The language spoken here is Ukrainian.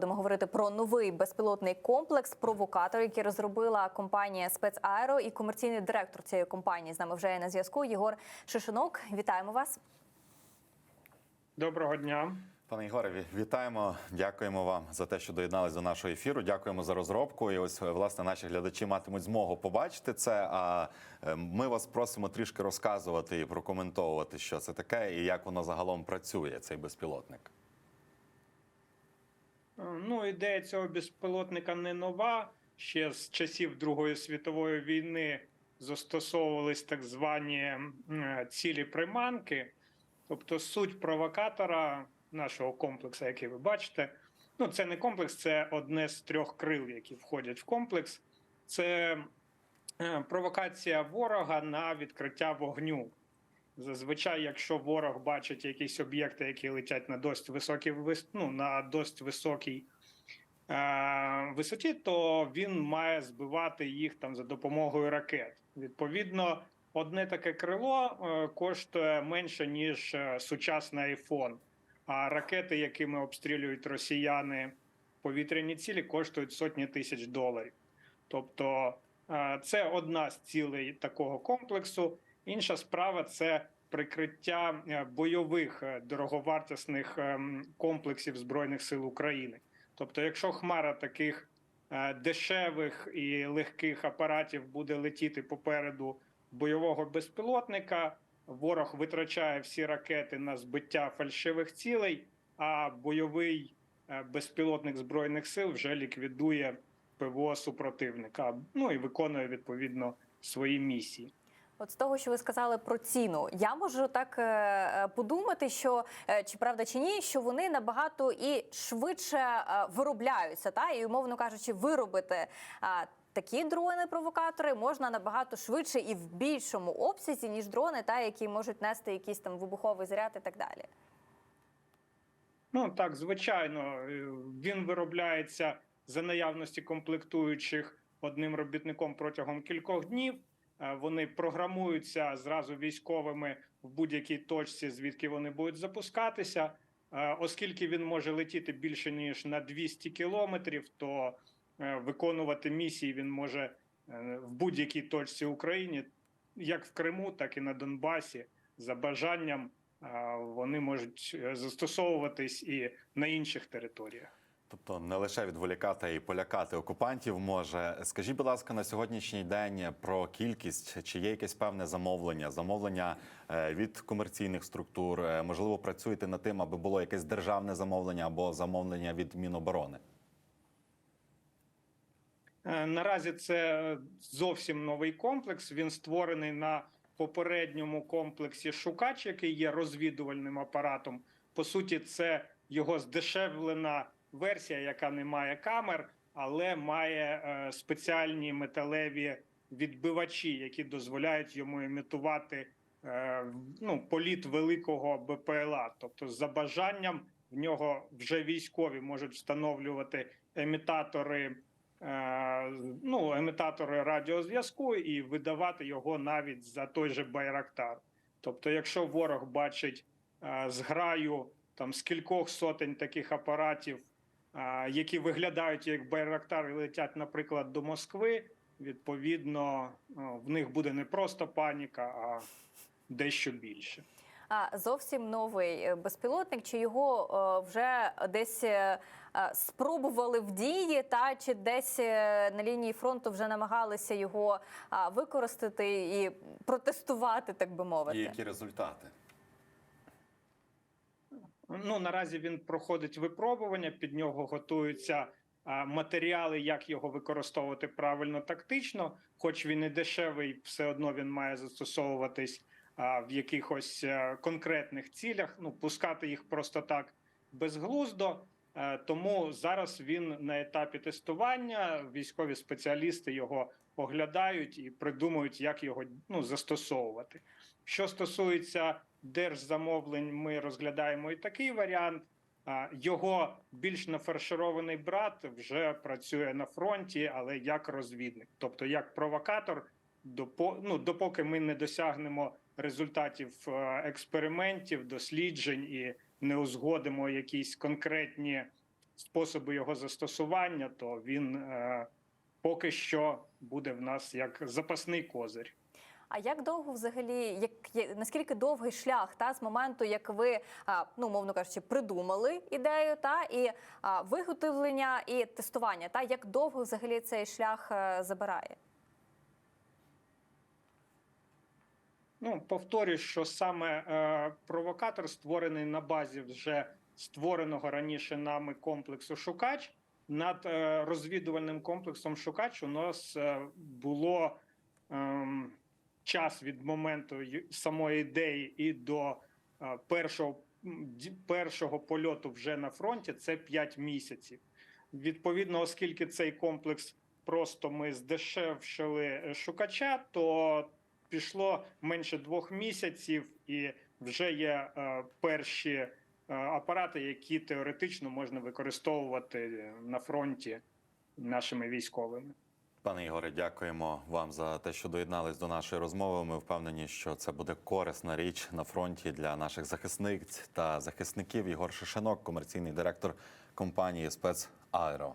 будемо говорити про новий безпілотний комплекс провокатор, який розробила компанія Спецаеро і комерційний директор цієї компанії з нами вже є на зв'язку. Єгор Шишинок. Вітаємо вас. Доброго дня. Пане Ігоре, вітаємо. Дякуємо вам за те, що доєднались до нашого ефіру. Дякуємо за розробку. І ось е, власне наші глядачі матимуть змогу побачити це. А е, ми вас просимо трішки розказувати і прокоментовувати, що це таке, і як воно загалом працює, цей безпілотник. Е, Ну, ідея цього безпілотника не нова. Ще з часів Другої світової війни застосовувались так звані е, цілі приманки. Тобто суть провокатора нашого комплексу, який ви бачите, ну це не комплекс, це одне з трьох крил, які входять в комплекс. Це е, провокація ворога на відкриття вогню. Зазвичай, якщо ворог бачить якісь об'єкти, які летять на досить високій ну, на досить високій е- висоті, то він має збивати їх там за допомогою ракет. Відповідно, одне таке крило е, коштує менше ніж е, сучасний айфон. А ракети, якими обстрілюють росіяни повітряні цілі, коштують сотні тисяч доларів. Тобто е, це одна з цілей такого комплексу. Інша справа це прикриття е, бойових е, дороговартісних ем, комплексів збройних сил України. Тобто, якщо хмара таких е, дешевих і легких апаратів буде летіти попереду бойового безпілотника, ворог витрачає всі ракети на збиття фальшивих цілей, а бойовий е, безпілотник збройних сил вже ліквідує ПВО супротивника. Ну і виконує відповідно свої місії. От з того, що ви сказали про ціну, я можу так е, е, подумати, що е, чи правда чи ні, що вони набагато і швидше виробляються, та і умовно кажучи, виробити. Такі дрони-провокатори можна набагато швидше і в більшому обсязі, ніж дрони, та які можуть нести якийсь там вибуховий заряд і так далі. Ну так, звичайно, він виробляється за наявності комплектуючих одним робітником протягом кількох днів. Е, Вони програмуються зразу військовими в будь-якій точці, звідки вони будуть запускатися. Е, Оскільки він може летіти більше ніж на 200 кілометрів, то е, виконувати місії він може в будь-якій точці України, як в Криму, так і на Донбасі, за бажанням вони можуть застосовуватись і на інших територіях. Тобто не лише відволікати й полякати окупантів може. Скажіть, будь ласка, на сьогоднішній день про кількість чи є якесь певне замовлення, замовлення е, від комерційних структур? Е, Можливо, працюєте над тим, аби було якесь державне замовлення або замовлення від Міноборони? Е, Наразі це зовсім новий комплекс. Він створений на попередньому комплексі Шукач, який є розвідувальним апаратом. По суті, це його здешевлена версія, яка не має камер, але має е, спеціальні металеві відбивачі, які дозволяють йому імітувати е, ну, політ великого БПЛА. Тобто, за бажанням в нього вже військові можуть встановлювати емітатори е, ну, емітатори радіозв'язку і видавати його навіть за той же Байрактар. Тобто, якщо ворог бачить зграю там з кількох сотень таких апаратів, які виглядають як Байрактар і летять, наприклад, до Москви, відповідно, е, в них буде не просто паніка, а дещо більше. А зовсім новий е, безпілотник, чи його е, вже десь е, спробували в дії, та чи десь на лінії фронту вже намагалися його використати і протестувати, так би мовити? І які результати? Ну наразі він проходить випробування. Під нього готуються матеріали, як його використовувати правильно тактично. Хоч він і дешевий, все одно він має застосовуватись в якихось е, конкретних цілях. Ну пускати їх просто так безглуздо. Е, Тому зараз він на етапі тестування. Військові спеціалісти його оглядають і придумують, як його ну, застосовувати. Що стосується держзамовлень, ми розглядаємо і такий варіант. Його більш нафарширований брат вже працює на фронті, але як розвідник, тобто як провокатор, ну, допоки ми не досягнемо результатів е, експериментів, досліджень і не узгодимо якісь конкретні способи його застосування, то він е, поки що буде в нас як запасний козир. А як довго взагалі, як наскільки довгий шлях та з моменту, як ви ну мовно кажучи, придумали ідею, та і виготовлення і тестування, та як довго взагалі цей шлях е, забирає? Ну, повторюю, що саме е, провокатор створений на базі вже створеного раніше нами комплексу Шукач. Над е, розвідувальним комплексом Шукач у нас е, було ем, час від моменту самої ідеї і до е, першого, першого польоту вже на фронті це 5 місяців. Відповідно, оскільки цей комплекс просто ми здешевшили е, шукача, то пішло менше двох місяців, і вже є е, перші е, апарати, які теоретично можна використовувати на фронті нашими військовими. Пане Ігоре, дякуємо вам за те, що доєднались до нашої розмови. Ми впевнені, що це буде корисна річ на фронті для наших захисниць та захисників. Ігор Шишинок, комерційний директор компанії Спецаеро.